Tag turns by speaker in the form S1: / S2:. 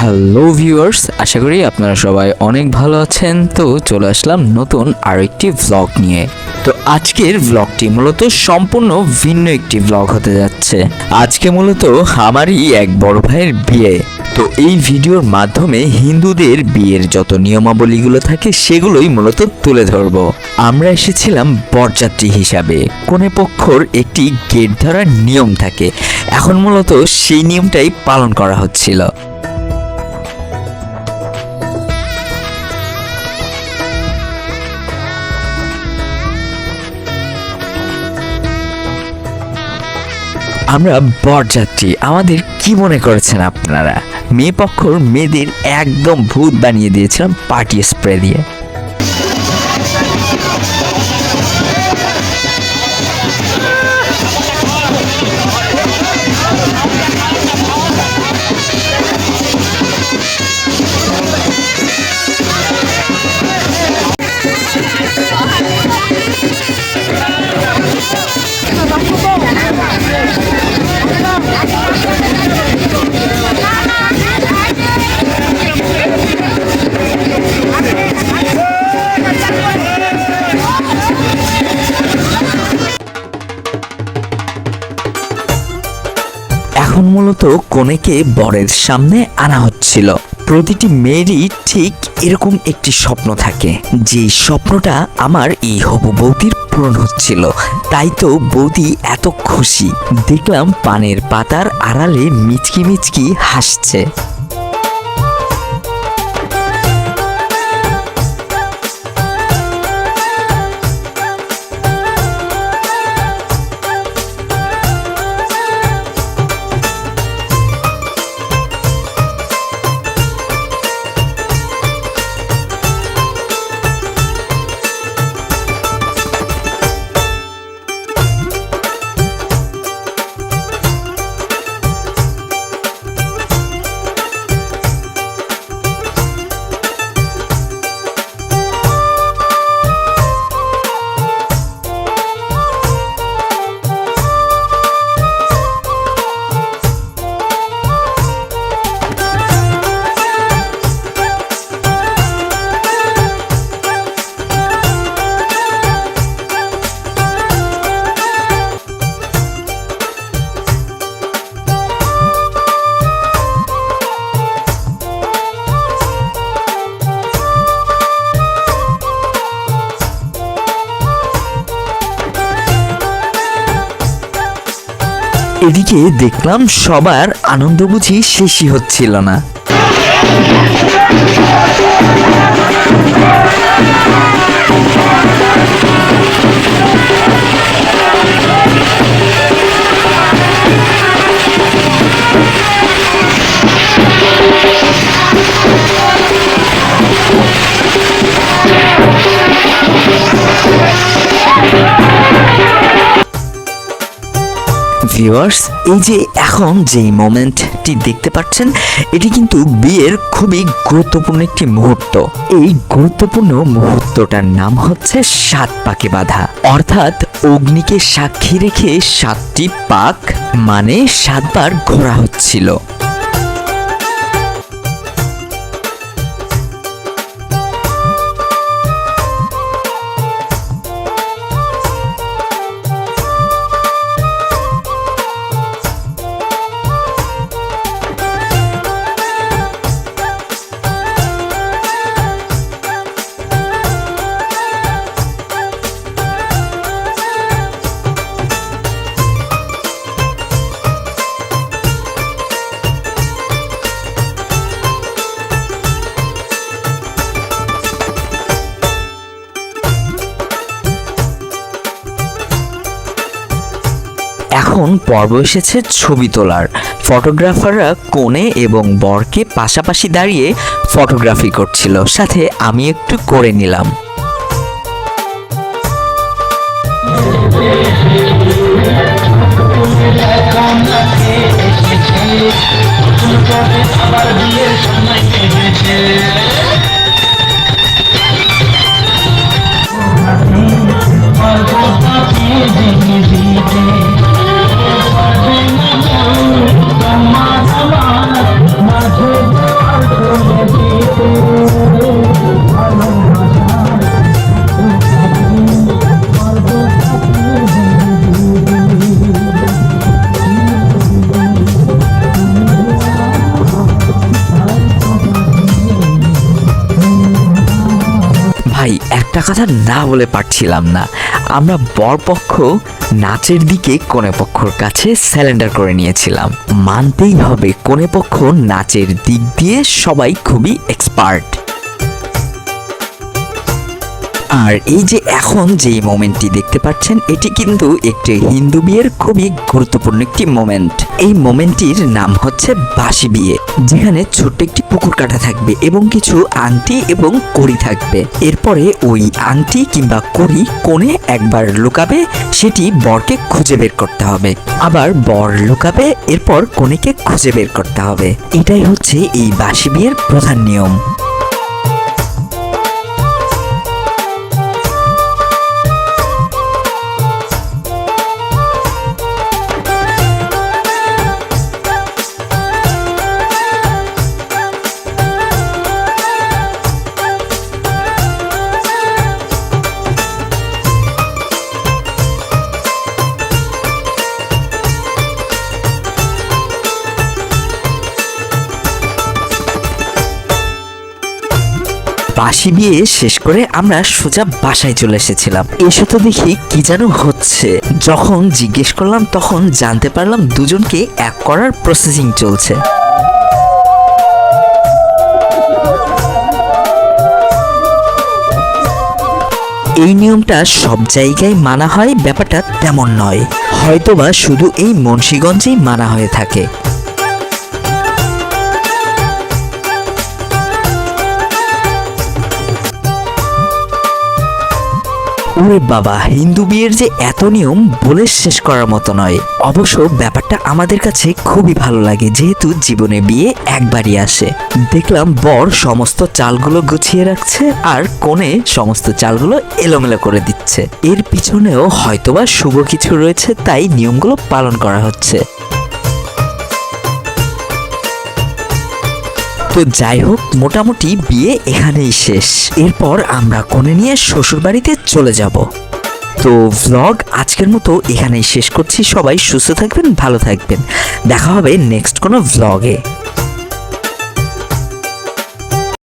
S1: Hello viewers আশা করি আপনারা সবাই অনেক ভালো আছেন। তো চলে আসলাম নতুন আরেকটি ভ্লগ নিয়ে। তো আজকের ভ্লগটি মূলত সম্পূর্ণ ভিন্ন একটি ভ্লগ হতে যাচ্ছে। আজকে মূলত আমারই এক বড় ভাইয়ের বিয়ে। তো এই ভিডিওর মাধ্যমে হিন্দুদের বিয়ের যত নিয়মাবলীগুলো থাকে, সেগুলোই মূলত তুলে ধরব। আমরা এসেছিলাম বরযাত্রী হিসাবে। কোনে পক্ষর একটি গেট ধরার নিয়ম থাকে। এখন মূলত সেই নিয়মটাই পালন করা হচ্ছিল। আমরা বরযাত্রী আমাদের কি মনে করেছেন আপনারা? মেয়ে পক্ষর মেয়েদের একদম ভূত বানিয়ে দিয়েছিলাম পার্টি স্প্রে দিয়ে। এখন মূলত কনেকে বরের সামনে আনা হচ্ছিল। প্রতিটি মেয়েরই ঠিক এরকম একটি স্বপ্ন থাকে। যে স্বপ্নটা আমার এই হবু বৌদির পূরণ হচ্ছিল। তাই তো বৌদি এত খুশি। দেখলাম পানের পাতার আড়ালে মিচকি মিচকি হাসছে। এদিকে দেখলাম সবার আনন্দ বুঝি শেষই হচ্ছিল না। ভিউয়ার্স এই যে এখন যে মোমেন্টটি দেখতে পাচ্ছেন, এটি কিন্তু বিয়ের খুবই গুরুত্বপূর্ণ একটি মুহূর্ত। এই গুরুত্বপূর্ণ মুহূর্তটার নাম হচ্ছে সাত পাকে বাঁধা। অর্থাৎ অগ্নিকে সাক্ষী রেখে সাতটি পাক মানে সাতবার ঘোরা হচ্ছিল। এখন পর্ব এসেছে ছবি তোলার। ফটোগ্রাফাররা কোণে এবং বরকে পাশাপাশি দাঁড়িয়ে ফটোগ্রাফি করছিল। সাথে আমি একটু করে নিলাম।
S2: তোমার
S1: একটা কথা না বলে পারছিলাম না। আমরা বরপক্ষ নাচের দিকে কোনে পক্ষর কাছে স্যালেন্ডার করে নিয়েছিলাম। মানতেই হবে কোনে পক্ষ নাচের দিক দিয়ে সবাই খুবই এক্সপার্ট আর এই যে এখন যে মোমেন্টটি দেখতে পাচ্ছেন, এটি কিন্তু একটি হিন্দু বিয়ের খুবই গুরুত্বপূর্ণ একটি মোমেন্ট। এই মোমেন্টটির নাম হচ্ছে বাসি বিয়ে, যেখানে ছোট্ট একটি পুকুর কাটা থাকবে এবং কিছু আংটি এবং কড়ি থাকবে। এরপরে ওই আংটি কিংবা কড়ি কোণে একবার লুকাবে, সেটি বরকে খুঁজে বের করতে হবে। আবার বর লুকাবে, এরপর কনেকে খুঁজে বের করতে হবে। এটাই হচ্ছে এই বাসি বিয়ের প্রধান নিয়ম। বাসি বিয়ে শেষ করে আমরা সোজা বাসায় চলে এসেছিলাম। এসে তো দেখি কি যেন হচ্ছে। যখন জিজ্ঞেস করলাম, তখন জানতে পারলাম দুজনকে এক করার প্রসেসিং চলছে। এই নিয়মটা সব জায়গায় মানা হয়, ব্যাপারটা তেমন নয়। হয়তোবা শুধু এই মুন্সীগঞ্জেই মানা হয়ে থাকে। ওরে বাবা, হিন্দু বিয়ের যে এত নিয়ম বলে শেষ করার মতো নয়। অবশ্য ব্যাপারটা আমাদের কাছে খুবই ভালো লাগে, যেহেতু জীবনে বিয়ে একবারই আসে। দেখলাম বর সমস্ত চালগুলো গুছিয়ে রাখছে আর কোণে সমস্ত চালগুলো এলোমেলো করে দিচ্ছে। এর পিছনেও হয়তোবা শুভ কিছু রয়েছে, তাই নিয়মগুলো পালন করা হচ্ছে। তো যাই হোক, মোটামুটি বিয়ে এখানেই শেষ। এরপর আমরা কনে নিয়ে শ্বশুর বাড়িতে চলে যাব। তো ভ্লগ আজকের মতো এখানেই শেষ করছি। সবাই সুস্থ থাকবেন, ভালো থাকবেন। দেখা হবে নেক্সট কোনো ভ্লগে